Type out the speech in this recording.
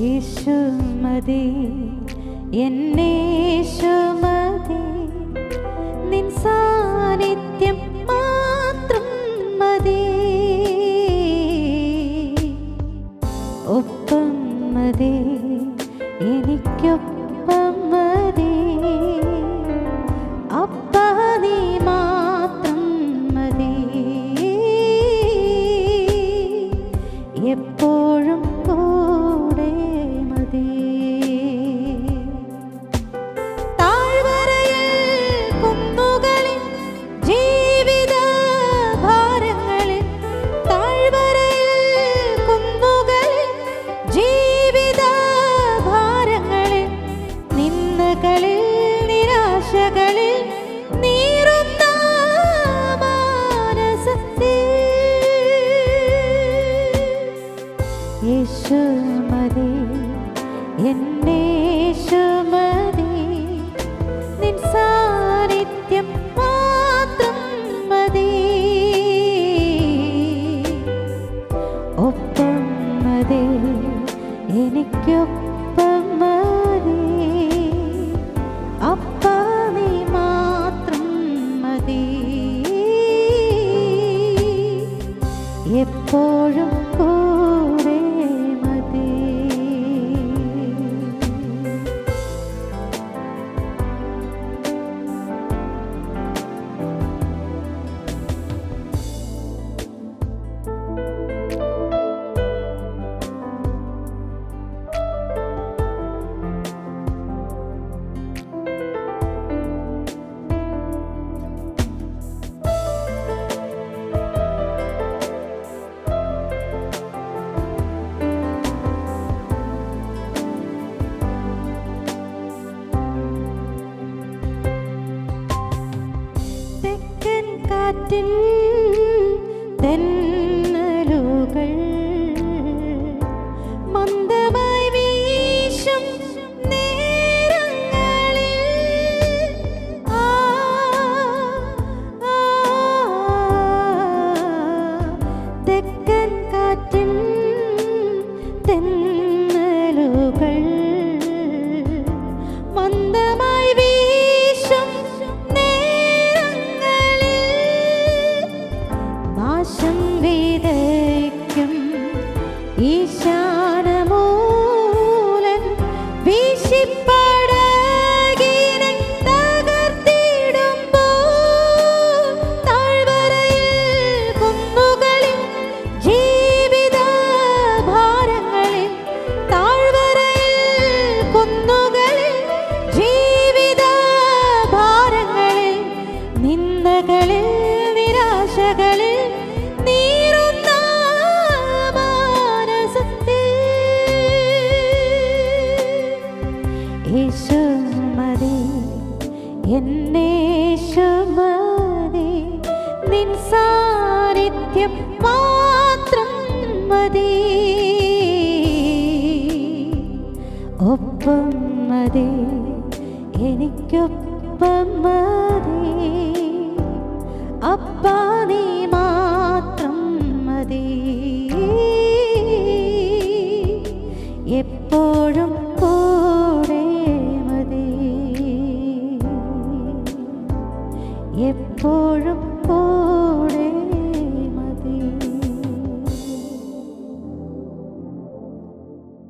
യേശു മതി നിൻ സാന്നിധ്യം മാത്രം മതി. ഒപ്പം മതി എനിക്കൊപ്പം എന്നേശു നിൻ സാന്നിധ്യം മാത്രം മതി. ഒപ്പം മതി എനിക്കൊപ്പം മതി. അപ്പ നീ മാത്രം മതി. എപ്പോഴും കാറ്റിൽ തെന്നലുകൾ തെക്കൻ കാറ്റിൽ തെന്നലുകൾ യേശു മതി എന്നേശു മതി നിൻ സാന്നിധ്യം മാത്രം മതി. ഒപ്പം മതി എനിക്കൊപ്പം മതി. അപ്പ നീ മാത്രം മതി. എപ്പോ എപ്പോഴും പോ